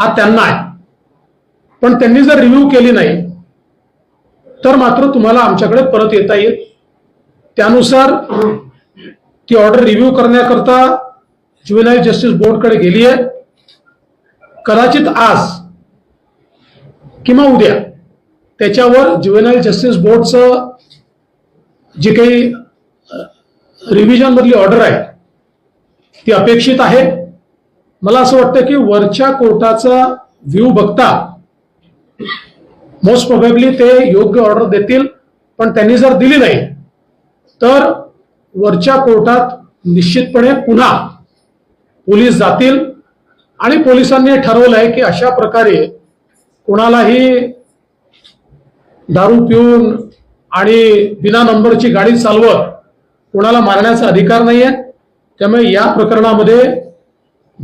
हा त्यांना आहे. पण त्यांनी जर रिव्ह्यू केली नाही तर मात्र तुम्हाला आमच्याकडे परत येता येईल. त्यानुसार ती ऑर्डर रिव्ह्यू करण्याकरता ज्युवेनाईल जस्टिस बोर्डकडे गेली आहे. कदाचित आज किंवा उद्या त्याच्यावर ज्युवेनाईल जस्टिस बोर्डचं जे काही रिव्हिजनमधली ऑर्डर आहे ती अपेक्षित आहे. मला असं वाटतं की वरच्या कोर्टाचा व्ह्यू बघता मोस्ट प्रोबेबली ते योग्य ऑर्डर देतील पण त्यांनी जर दिली नाही तर वरच्या कोर्टात निश्चितपणे पुन्हा पोलीस जातील. आणि पोलिसांनी ठरवलं आहे की अशा प्रकारे कोणालाही दारू पिऊन आणि बिना नंबरची गाडी चालवत कोणाला मारण्याचा अधिकार नाहीये. त्यामुळे या प्रकरणामध्ये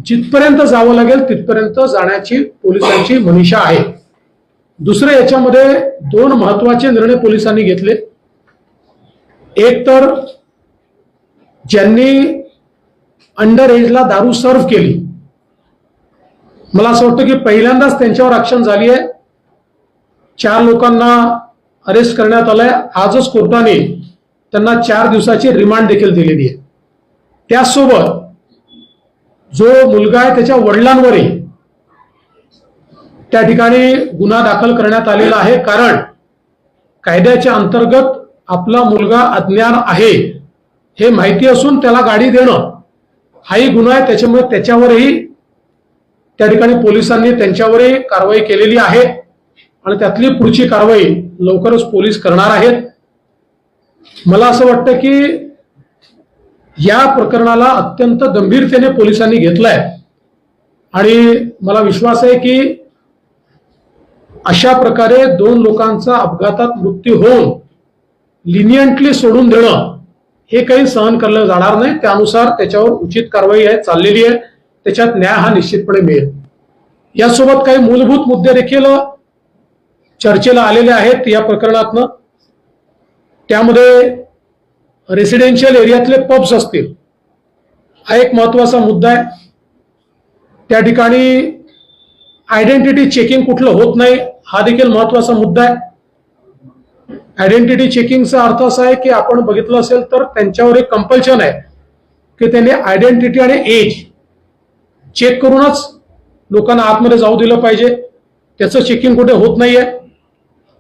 जिथपर्यंत जावं लागेल तिथपर्यंत जाण्याची पोलिसांची मनीषा आहे. दुसरं याच्यामध्ये दोन महत्त्वाचे निर्णय पोलिसांनी घेतले. एक तर ज्यांनी अंडर एजला दारू सर्व्ह केली. मला असं वाटतं की पहिल्यांदाच त्यांच्यावर ऍक्शन झाली आहे. चार लोकांना अरेस्ट करण्यात आलंय. आजच कोर्टाने त्यांना चार दिवसाची रिमांड देखील दिलेली आहे. त्यासोबत जो मुलगा आहे त्याच्या वडिलांवरही त्या ठिकाणी गुन्हा दाखल करण्यात आलेला आहे. कारण कायद्याच्या अंतर्गत आपला मुलगा अज्ञान आहे हे माहिती असून त्याला गाडी देणं हाही गुन्हा आहे. त्याच्यामुळे त्याच्यावरही त्या ठिकाणी पोलिसांनी त्यांच्यावरही कारवाई केलेली आहे आणि त्यातली पुढची कारवाई लवकरच पोलीस करणार आहेत. मला असं वाटतं की या प्रकरणाला अत्यंत गंभीरतेने पोलिसांनी घेतलंय. आणि मला विश्वास आहे की अशा प्रकारे दोन लोकांचा अपघातात मृत्यू होऊन लिनियंटली सोडून देणं हे काही सहन केलं जाणार नाही. त्यानुसार त्याच्यावर उचित कारवाई आहे चाललेली आहे. त्याच्यात न्याय हा निश्चितपणे मिळेल. यासोबत काही मूलभूत मुद्दे देखील चर्चेला आलेले आहेत या प्रकरणातनं. त्यामध्ये रेसिडेन्शियल एरियातले पब्स असतील. हा एक महत्त्वाचा मुद्दा आहे. त्या ठिकाणी आयडेंटिटी चेकिंग कुठलं होत नाही हा देखील महत्त्वाचा मुद्दा आहे. आयडेंटिटी चेकिंगचा अर्थ असा आहे की आपण बघितलं असेल तर त्यांच्यावर एक कंपल्शन आहे की त्यांनी आयडेंटिटी आणि एज चेक करूनच लोकांना आतमध्ये जाऊ दिलं पाहिजे. त्याचं चेकिंग कुठे होत नाहीये.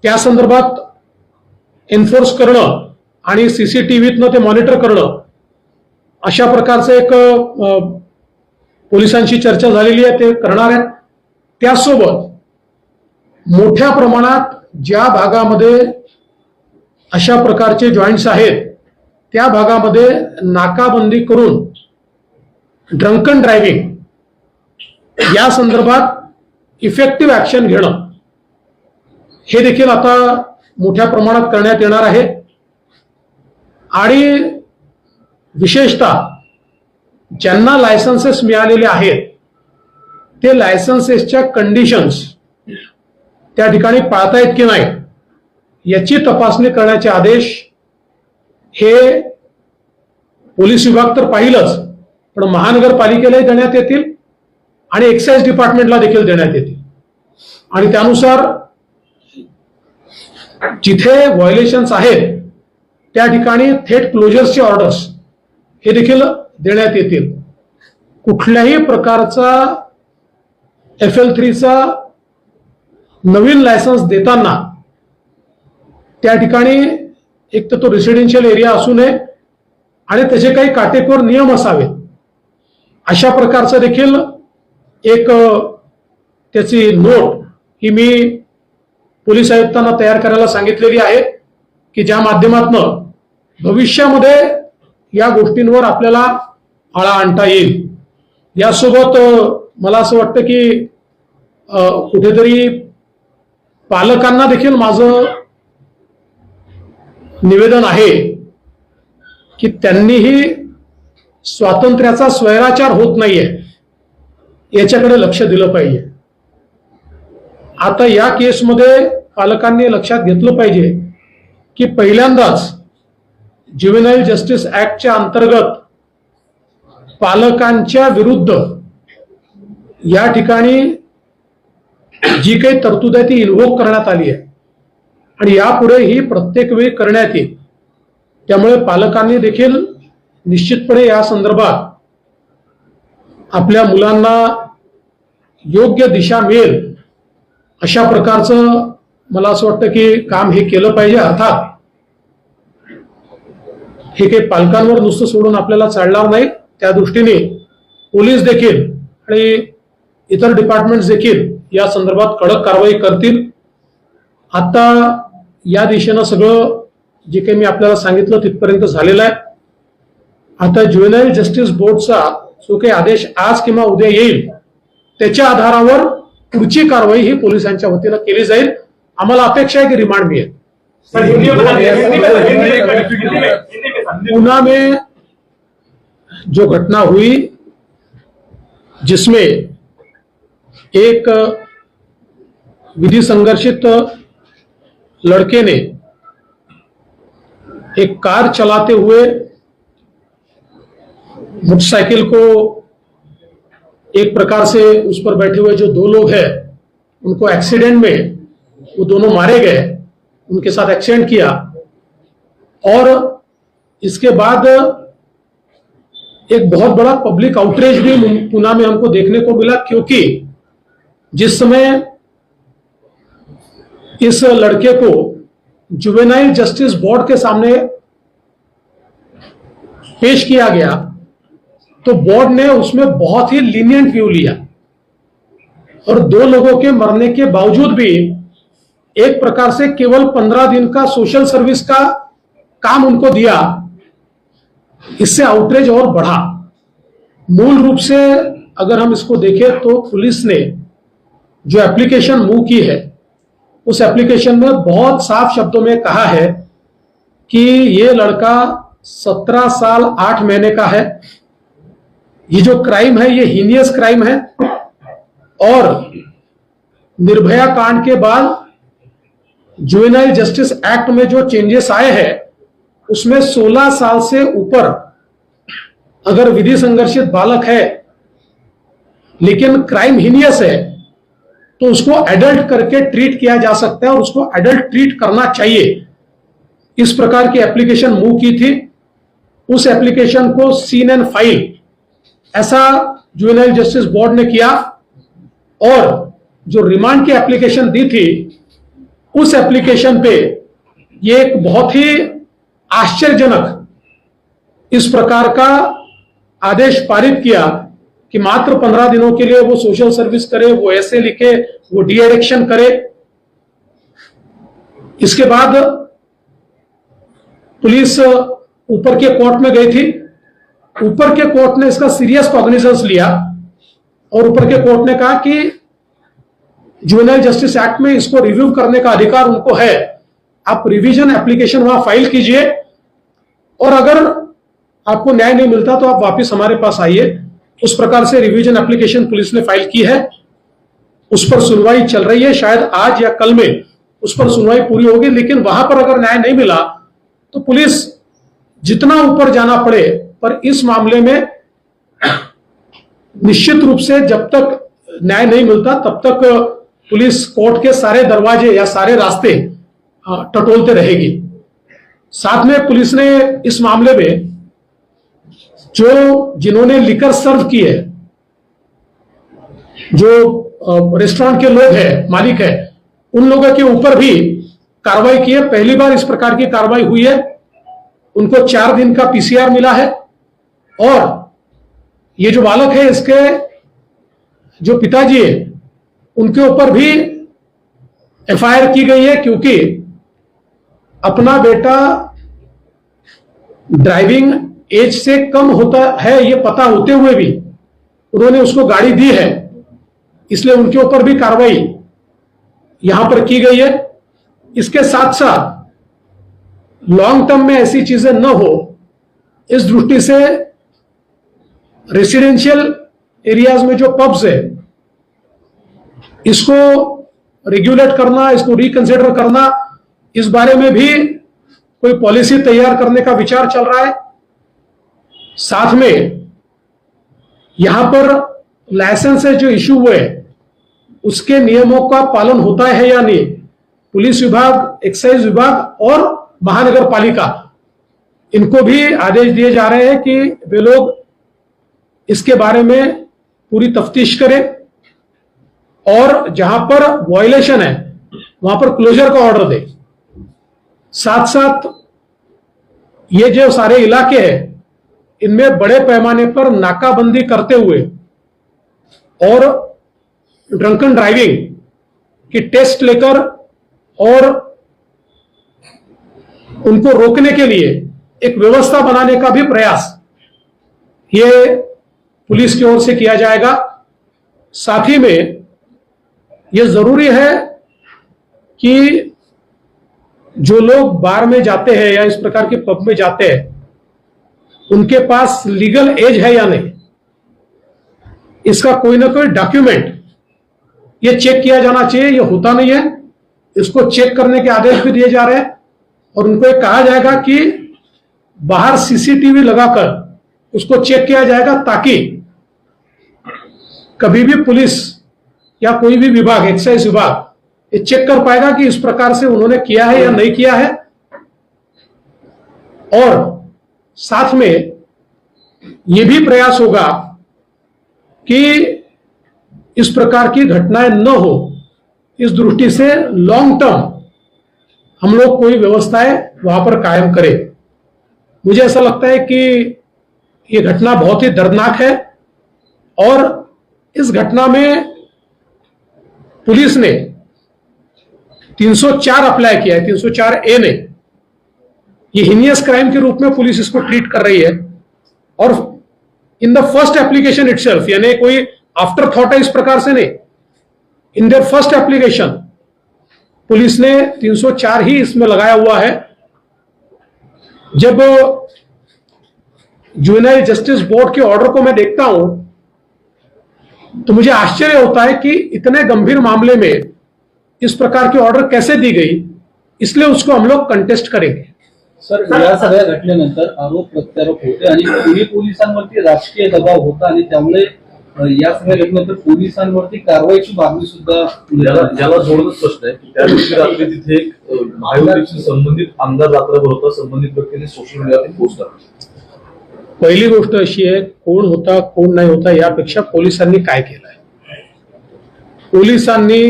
त्या संदर्भात एन्फोर्स करणं आणि सीसीटीव्हीतनं ते मॉनिटर करणं अशा प्रकारचं एक पोलिसांशी चर्चा झालेली आहे ते करणार आहेत. त्यासोबत मोठ्या प्रमाणात ज्या भागामध्ये अशा प्रकारचे जॉईंट्स आहेत त्या भागामध्ये नाकाबंदी करून ड्रंकन ड्रायव्हिंग या संदर्भात इफेक्टिव्ह ऍक्शन घेणं हे देखील आता मोठ्या प्रमाणात करण्यात येणार आहे. आणि विशेषतः ज्यांना लायसन्सेस मिळालेले आहेत ते लायसन्सेसच्या कंडिशन्स त्या ठिकाणी पाळतायत की नाही याची तपासणी करण्याचे आदेश हे पोलीस विभाग तर पाहिलंच पण महानगरपालिकेलाही देण्यात येतील आणि एक्साईज डिपार्टमेंटला देखील देण्यात येतील. आणि त्यानुसार जिथे व्हायोलेशन्स आहेत त्या ठिकाणी थेट क्लोजरचे ऑर्डर्स हे देखील देण्यात येतील. कुठल्याही प्रकारचा एफ एल थ्रीचा नवीन लायसन्स देताना त्या ठिकाणी एक तर तो रेसिडेन्शियल एरिया असू नये आणि त्याचे काही काटेकोर नियम असावेत. अशा प्रकारचं देखील एक त्याची नोट ही मी पोलीस आयुक्तांना तयार करायला सांगितलेली आहे की ज्या माध्यमातनं भविष्यामध्ये या गोष्टींवर आपल्याला आळा आणता येईल. यासोबत मला असं वाटतं की कुठेतरी पालकांना देखील माझं निवेदन आहे की त्यांनीही स्वातंत्र्याचा स्वैराचार होत नाहीये. याच्याकडे लक्ष दिलं पाहिजे. आता या केसमध्ये पालकांनी लक्षात घेतलं पाहिजे की पहिल्यांदाच ज्युवेनाईल जस्टिस ऍक्टच्या अंतर्गत पालकांच्या विरुद्ध या ठिकाणी जी काही तरतूद आहे ती इन्व्होक करण्यात आली आहे. आणि यापुढे ही प्रत्येक वेळी करण्यात येईल. त्यामुळे पालकांनी देखील निश्चितपणे या संदर्भात आपल्या मुलांना योग्य दिशा मिळेल अशा प्रकारचं मला असं वाटतं की काम हे केलं पाहिजे. अर्थात हे काही पालकांवर नुसतं सोडून आपल्याला चालणार नाही. त्या दृष्टीने पोलीस देखील आणि इतर डिपार्टमेंट्स देखील या संदर्भात कडक कारवाई करतील. आता या दिशेनं सगळं जे काही मी आपल्याला सांगितलं तिथपर्यंत झालेलं आहे. आता ज्युएनाईल जस्टिस बोर्डचा जो काही आदेश आज किंवा उद्या येईल त्याच्या आधारावर पुढची कारवाई ही पोलिसांच्या वतीनं केली जाईल. आम्हाला अपेक्षा आहे की रिमांड मिळेल. पूना में जो घटना हुई, जिसमें एक विधि संघर्षित लड़के ने एक कार चलाते हुए मोटरसाइकिल को एक प्रकार से उस पर बैठे हुए जो दो लोग हैं, उनको एक्सीडेंट में वो दोनों मारे गए, उनके साथ एक्सीडेंट किया और इसके बाद, एक बहुत बड़ा पब्लिक आउटरीच भी पुणे में हमको देखने को मिला, क्योंकि जिस समय इस लड़के को जुवेनाइल जस्टिस बोर्ड के सामने पेश किया गया तो बोर्ड ने उसमें बहुत ही लीनियंट व्यू लिया। और दो लोगों के मरने के बावजूद भी एक प्रकार से केवल पंद्रह दिन का सोशल सर्विस का काम उनको दिया। इससे आउटरेज और बढ़ा। मूल रूप से अगर हम इसको देखें तो पुलिस ने जो एप्लीकेशन मूव की है, उस एप्लीकेशन में बहुत साफ़ शब्दों में कहा है कि ये लड़का सत्रह साल आठ महीने का है। ये जो क्राइम है, ये हीनियस क्राइम है और निर्भया कांड के बाद जुवेनाइल जस्टिस एक्ट में जो चेंजेस आए हैं उसमें 16 साल से ऊपर अगर विधि संघर्षित बालक है, लेकिन क्राइम हीनियस है तो उसको एडल्ट करके ट्रीट किया जा सकता है और उसको एडल्ट ट्रीट करना चाहिए। इस प्रकार की एप्लीकेशन मूव की थी। उस एप्लीकेशन को सीन एंड फ़ाइल ऐसा जुवेनाइल जस्टिस बोर्ड ने किया और जो रिमांड की एप्लीकेशन दी थी, उस एप्लीकेशन पे ये एक बहुत ही आश्चर्यजनक। इस प्रकार का आदेश पारित किया कि मात्र पंद्रह दिनों के लिए वो सोशल सर्विस करे, वो ऐसे लिखे, वो डी एडिक्शन करे। इसके बाद पुलिस ऊपर के कोर्ट में गई थी। ऊपर के कोर्ट ने इसका सीरियस कॉग्निजेंस लिया और ऊपर के कोर्ट ने कहा कि जुवेनाइल जस्टिस एक्ट में इसको रिव्यू करने का अधिकार उनको है। आप रिवीजन एप्लीकेशन वहाँ फ़ाइल कीजिए। और अगर आपको न्याय नहीं मिलता तो आप वापस हमारे पास आइए। उस प्रकार से रिवीजन एप्लीकेशन पुलिस ने फ़ाइल की है। उस पर सुनवाई चल रही है। शायद आज या कल में उस पर सुनवाई पूरी होगी, लेकिन वहाँ पर अगर न्याय नहीं मिला तो पुलिस जितना ऊपर जाना पड़े, पर इस मामले में निश्चित रूप से जब तक न्याय नहीं मिलता, तब तक पुलिस कोर्ट के सारे दरवाजे या सारे रास्ते टटोलते रहेगी। साथ में पुलिस ने इस मामले में जो जिन्होंने लिकर सर्व की है, जो रेस्टोरेंट के लोग हैं, मालिक है, उन लोगों के ऊपर भी कार्रवाई की है। पहली बार इस प्रकार की कार्रवाई हुई है। उनको चार दिन का पीसीआर मिला है। और ये जो बालक है, इसके जो पिताजी है, उनके ऊपर भी एफआईआर की गई है, क्योंकि अपना बेटा ड्राइविंग एज से कम होता है, ये पता होते हुए भी उन्होंने उसको गाड़ी दी है, इसलिए उनके ऊपर भी कार्रवाई यहाँ पर की गई है। इसके साथ साथ लॉन्ग टर्म में ऐसी चीज़ें न हो, इस दृष्टि से रेसिडेंशियल एरियाज़ में जो पब्स है, इसको रेगुलेट करना, इसको रिकंसिडर करना इस बारे में भी कोई पॉलिसी तैयार करने का विचार चल रहा है? साथ में यहाँ पर लाइसेंस जो इश्यू हुए, उसके नियमों का पालन होता है या नहीं? पुलिस विभाग, एक्साइज विभाग और महानगर पालिका इनको भी आदेश दिए जा रहे हैं कि वे लोग इसके बारे में पूरी तफ्तीश करें। और जहाँ पर वॉयलेशन है, वहाँ पर क्लोजर का ऑर्डर दे। साथ साथ ये जो सारे इलाके हैं, इनमें बड़े पैमाने पर नाकाबंदी करते हुए और ड्रंकन ड्राइविंग की टेस्ट लेकर और उनको रोकने के लिए एक व्यवस्था बनाने का भी प्रयास ये पुलिस की ओर से किया जाएगा। साथ ही में ये ज़रूरी है कि जो लोग बार में जाते हैं या इस प्रकार के पब में जाते हैं, उनके पास लीगल एज है या नहीं? इसका कोई ना कोई डॉक्यूमेंट ये चेक किया जाना चाहिए, ये होता नहीं है। इसको चेक करने के आदेश भी दिए जा रहे हैं और उनको ये कहा जाएगा कि बाहर सीसीटीवी लगाकर उसको चेक किया जाएगा ताकि कभी भी पुलिस या कोई भी विभाग एक्साइज विभाग ये चेक कर पाएगा कि इस प्रकार से उन्होंने किया है या नहीं किया है। और साथ में ये भी प्रयास होगा कि इस प्रकार की घटनाएँ न हो। इस दृष्टि से लॉन्ग टर्म हम लोग कोई व्यवस्थाएँ वहाँ पर कायम करें। मुझे ऐसा लगता है कि ये घटना बहुत ही दर्दनाक है और इस घटना में पुलिस ने 304 अप्लाई किया है 304 ए ने ये हिनियस क्राइम के रूप में पुलिस इसको ट्रीट कर रही है। और in the first application itself यानी कोई आफ्टर थॉट है इस प्रकार से नहीं। In their first application police ने 304 ही इसमें लगाया हुआ है। जब जुवेनाइल जस्टिस बोर्ड के ऑर्डर को मैं देखता हूँ तो मुझे आश्चर्य होता है कि इतने गंभीर मामले में इस प्रकार की ऑर्डर कैसे दी गई इसलिए उसको हम लोग कंटेस्ट करेंगे। सर या सगळ्या घटनेनंतर आरोप प्रत्यारोप होते आणि पुणे पोलिसांवरती राजकीय दबाव होता आणि त्यामुळे या सगळ्या घटनेनंतर पोलिसांवरती कारवाईची मागणी सुद्धा ज्याला जोडणंच प्रश्न आहे की त्या दिवशी रात्री तिथे एक महायुतीशी संबंधित आमदार रात्रभर होता संबंधित व्यक्तीने सोशल मीडियावर पोस्ट टाकली. पहिली गोष्ट अशी आहे कोण होता कोण नाही होता यापेक्षा पोलिसांनी काय केलंय? पोलिसांनी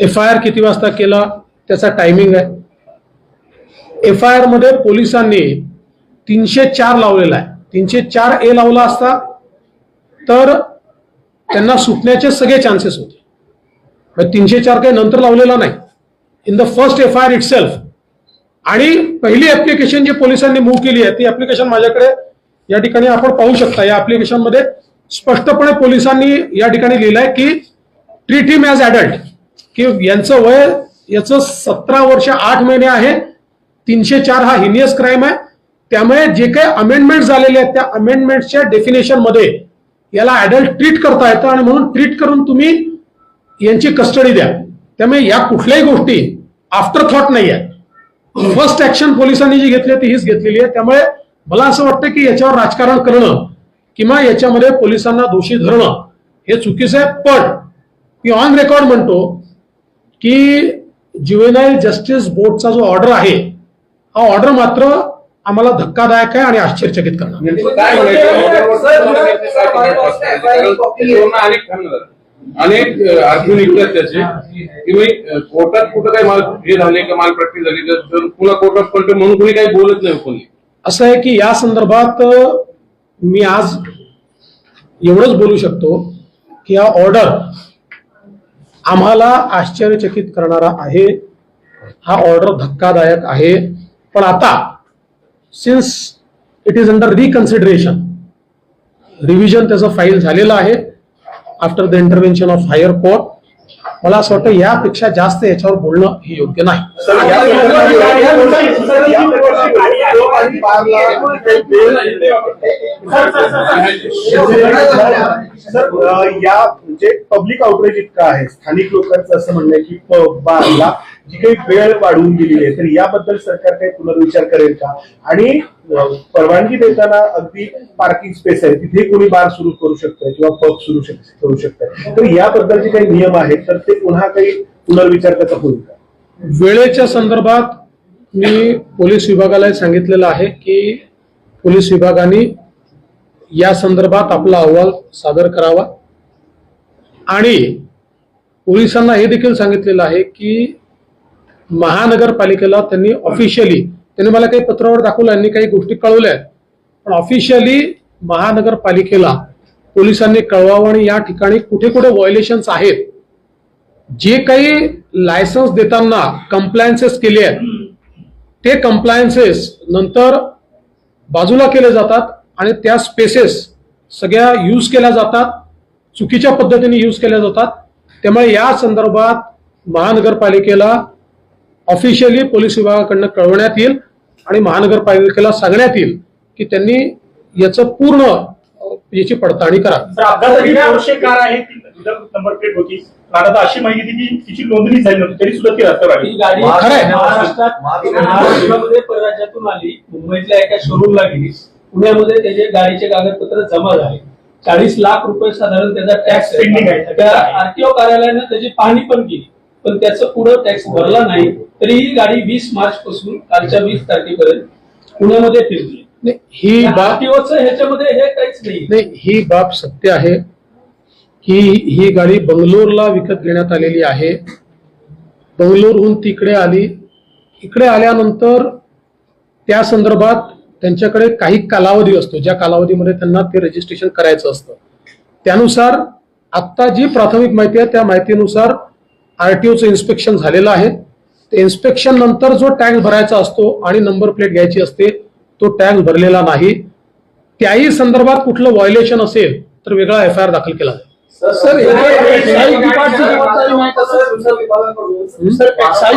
एफ आय आर किती वाजता केला त्याचा टायमिंग आहे. एफ आय आरमध्ये पोलिसांनी तीनशे चार लावलेला आहे. तीनशे चार ए लावला असता तर त्यांना सुटण्याचे सगळे चान्सेस होते. मग तीनशे चार काही नंतर लावलेला नाही. In the first F I R itself आणि पहिली ऍप्लिकेशन जी पोलिसांनी मूव्ह केली आहे ती ऍप्लिकेशन माझ्याकडे या ठिकाणी आपण पाहू शकता. या ऍप्लिकेशनमध्ये स्पष्टपणे पोलिसांनी या ठिकाणी लिहिलंय की ट्रीट हिम ॲज ॲडल्ट की यांचं वय याचं सतरा वर्ष आठ महिने आहे. तीनशे चार हा हिनियस क्राईम आहे. त्यामुळे जे काही अमेंडमेंट झालेले आहेत त्या अमेंडमेंटच्या डेफिनेशनमध्ये याला ऍडल्ट ट्रीट करता येतं आणि म्हणून ट्रीट करून तुम्ही यांची कस्टडी द्या. त्यामुळे या कुठल्याही गोष्टी आफ्टर थॉट नाही आहेत. फर्स्ट ऍक्शन पोलिसांनी जी घेतली ती हीच घेतलेली आहे. त्यामुळे मला असं वाटतं की याच्यावर राजकारण करणं किंवा याच्यामध्ये पोलिसांना दोषी धरणं हे चुकीचं आहे. पण मी ऑन रेकॉर्ड म्हणतो की ज्युएनाईल जस्टिस बोर्डचा जो ऑर्डर आहे हा ऑर्डर मात्र आम्हाला धक्कादायक आहे आणि आश्चर्यचकित करणार नेमकं काय म्हणायचं अनेक अनेक अर्जुन निघतात त्याचे की भाई कोर्टात कुठं काही माल हे झाले का माल प्रॅक्टिस झाली तर पुन्हा कोर्टात पलटे म्हणून कोणी काही बोलत नाही कोणी असं आहे की या संदर्भात मी आज एवढंच बोलू शकतो की हा ऑर्डर आम्हाला आश्चर्यचकित करणारा आहे. हा ऑर्डर धक्कादायक आहे. पण आता since it is under reconsideration revision त्याचं फाईल झालेलं आहे. After the intervention of higher court मला असं वाटतं यापेक्षा जास्त याच्यावर बोलणं हे योग्य नाही. या म्हणजे पब्लिक आउटरेज इतकं आहे स्थानिक लोकांचं असं म्हणणं की प- बारला जी काही वेळ वाढवून दिलेली आहे तर याबद्दल सरकार काही पुनर्विचार करेल का? आणि परवानगी देताना अगदी पार्किंग स्पेस आहे तिथे कोणी बार सुरू करू शकतंय किंवा पब सुरू करू शकतंय. तर याबद्दल जे काही नियम आहेत तर ते पुन्हा काही पुनर्विचार त्याचा होईल का? वेळेच्या संदर्भात मी पोलीस विभागाला सांगितलेलं आहे की पोलीस विभागाने या संदर्भात आपला अहवाल सादर करावा. आणि पोलिसांना हे देखील सांगितलेलं आहे की महानगरपालिकेला त्यांनी ऑफिशियली त्यांनी मला काही पत्रावर दाखवलं यांनी काही गोष्टी कळवल्या. आहेत पण ऑफिशियली महानगरपालिकेला पोलिसांनी कळवावं आणि या ठिकाणी कुठे कुठे व्हायोलेशन्स आहेत जे काही लायसन्स देताना कम्प्लायन्सेस केले आहेत ते कम्प्लायन्सेस नंतर बाजूला केले जातात आणि त्या स्पेसेस सगळ्या यूज केल्या जातात चुकीच्या पद्धतीने यूज केल्या जातात. त्यामुळे या संदर्भात महानगरपालिकेला ऑफिशियली पोलीस विभागाकडनं कळवण्यात येईल आणि महानगरपालिकेला सांगण्यात येईल की त्यांनी याचं पूर्ण याची पडताळणी कार. आहे ती नंबर प्लेट होती. पण आता अशी माहिती दिली की तिची नोंदणी झाली नव्हती तरी सुद्धा ती रस्त्यावर आली. ही गाडी. महाराष्ट्रात महाराष्ट्रामध्ये परराज्यातून आली. मुंबईतल्या एका शोरूमला गेली. पुण्यामध्ये त्याचे गाडीचे कागदपत्र जमा झाले. चाळीस लाख रुपये साधारण त्याचा टॅक्स Pending आहे. त्या आरटीओ कार्यालयानं त्याची पाहणी पण केली. पण त्याचं पुढं टॅक्स भरला नाही तरी ही गाडी वीस मार्च पासून कालच्या वीस तारखेपर्यंत पुण्यामध्ये फिरली. नाही, ही बाब ह्याच्यामध्ये हे काहीच नाही. नाही ही बाब सत्य आहे की ही गाडी बंगलोरला विकत घेण्यात आलेली आहे. बंगलोरहून तिकडे आली. इकडे आल्यानंतर त्या संदर्भात त्यांच्याकडे काही कालावधी असतो ज्या कालावधीमध्ये त्यांना ते रजिस्ट्रेशन करायचं असतं. त्यानुसार आत्ता जी प्राथमिक माहिती आहे त्या माहितीनुसार आरटीओचं इन्स्पेक्शन झालेलं आहे ते इन्स्पेक्शन नंतर जो टॅक्स भरायचा असतो आणि नंबर प्लेट घ्यायची असते तो टॅक्स भरलेला नाही त्याही संदर्भात कुठलं व्हायोलेशन असेल तर वेगळा एफ आय आर दाखल केला जाईल सर एक्साईज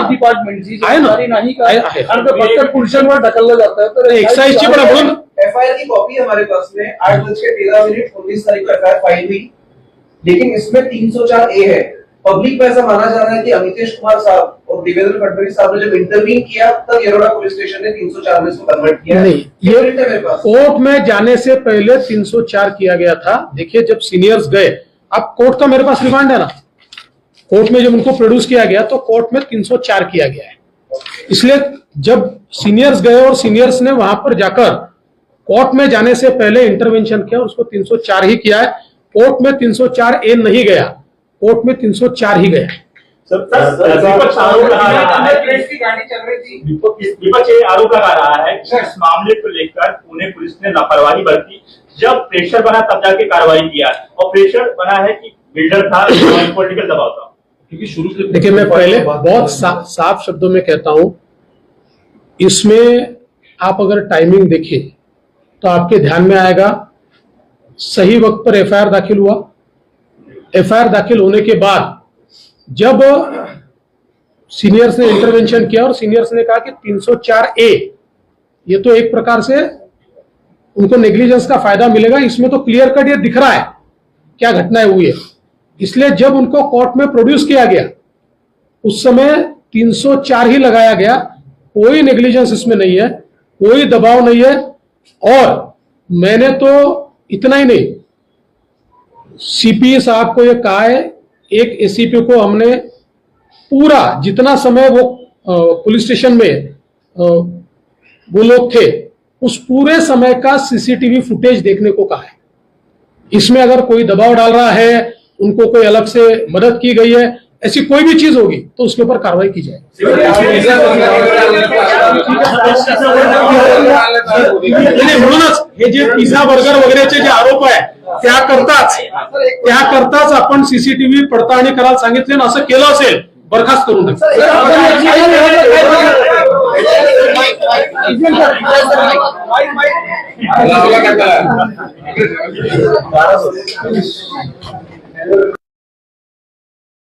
आहे ना. नाही का आहे, आहे. फक्त पुरुषांवर ढकललं जातं तर एक्साईजची पण आपण एफ आई आर की कॉपी है हमारे पास में आठ बज के तेरह मिनट उन्नीस तारीख को फाइल हुई लेकिन इसमें तीन सौ चार ए है पब्लिक में ऐसा माना जा रहा है कि अमितेश कुमार साहब और देवेंद्र फडणवीस साहब ने जब इंटरवीन किया तब येरोडा पुलिस स्टेशन ने तीन सौ चार में इसको कन्वर्ट किया। नहीं ये कोर्ट में जाने से पहले 304 किया गया था। देखिए जब सीनियर्स गए अब कोर्ट का मेरे पास रिमांड है ना। कोर्ट में जब उनको प्रोड्यूस किया गया तो कोर्ट में 304 किया गया है। इसलिए जब सीनियर्स गए और सीनियर्स ने वहाँ पर जाकर कोर्ट में जाने से पहले इंटरवेंशन किया उसको 304 ही किया है। कोर्ट में 304 ए नहीं गया। कोर्ट में 304 ही गया सर, सर, विपक्ष आरोप लगा रहा है। पुलिस की गाड़ी चल रही थी। विपक्ष विपक्ष ये आरोप लगा रहा है कि इस मामले को लेकर पुणे पुलिस ने लापरवाही बरती। जब प्रेशर बना तब जाके कार्रवाई किया। और प्रेशर बना है कि बिल्डर था पॉलिटिकल दबाव था। क्योंकि शुरू से देखिए मैं पहले बहुत सा, साफ़ शब्दों में कहता हूँ इसमें आप अगर टाइमिंग देखें तो आपके ध्यान में आएगा सही वक्त पर एफआईआर दाखिल हुआ। एफआईआर दाखिल होने के बाद जब सीनियर्स ने इंटरवेंशन किया और सीनियर्स ने कहा कि 304 ए, ये तो एक प्रकार से उनको नेग्लिजेंस का फ़ायदा मिलेगा। इसमें तो क्लियर कट ये दिख रहा है क्या घटनाएँ हुई है। इसलिए जब उनको कोर्ट में प्रोड्यूस किया गया, उस समय 304 ही लगाया गया। कोई नेग्लिजेंस इसमें नहीं है, कोई दबाव नहीं है। और मैंने तो इतना ही नहीं सीपी साहब को ये कहा है, एक एसीपी को हमने पूरा जितना समय वो पुलिस स्टेशन में वो लोग थे, उस पूरे समय का सीसीटीवी फुटेज देखने को कहा है। इसमें अगर कोई दबाव डाल रहा है, उनको कोई अलग से मदद की गई है, ऐसी कोई भी चीज़ होगी तो उसके ऊपर कार्रवाई की जाए म्हणूनच हे जे बर्गर वगैरेचे जे आरोप आहे त्या करताच त्या करताच आपण सीसीटीव्ही पडताळणी करायला सांगितले आणि असं केलं असेल बरखास्त करून टाका